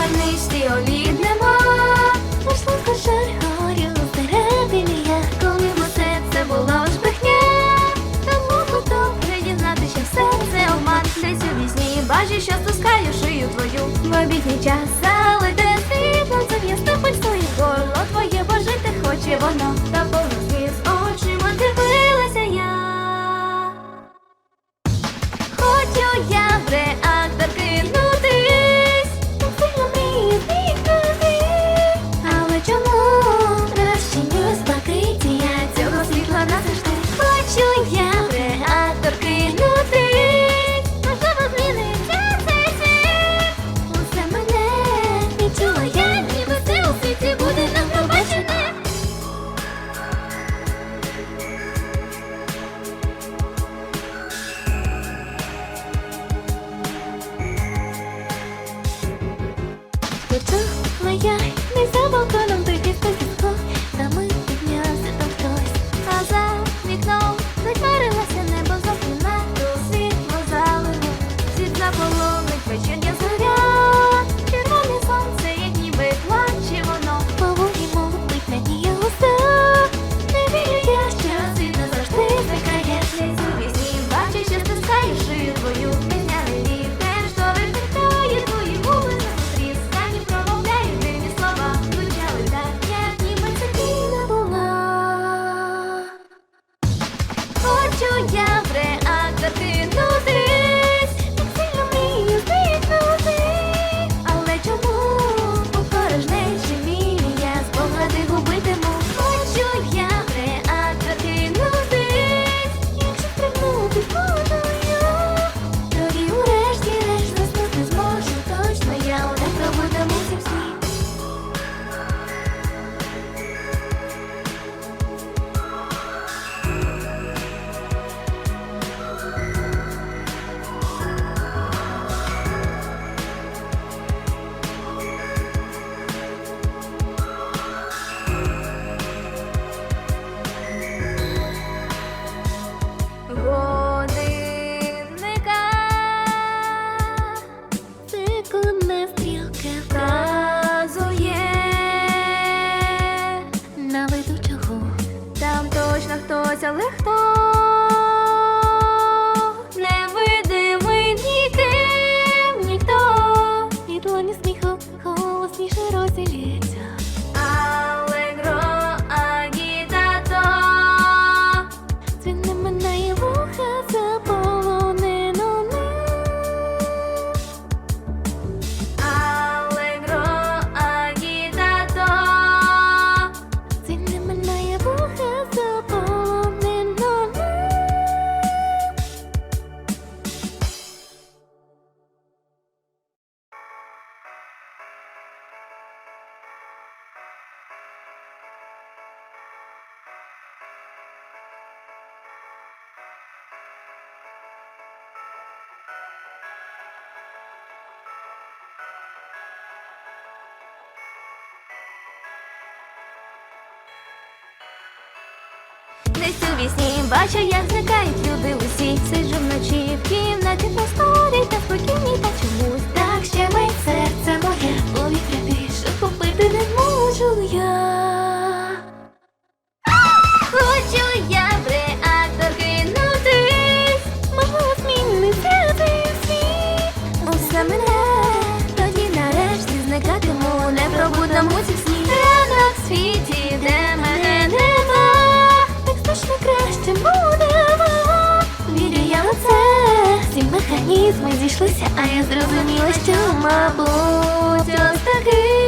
Паништі олід нема, Пішла за шар всередині. Я Коли в усе це було ж брехня. Тому добре дізнати, що все це оман. Десь у вісні бажі, що стискаю шию твою. В обідній час Twitter точно хтось, але хто невидимий ніким ніхто, і длоні сміху, голосніше розділі. Десь у вісні бачу, як зникають люди. всі механізми зійшлися, а я зрозуміла, що мабуть ось такий.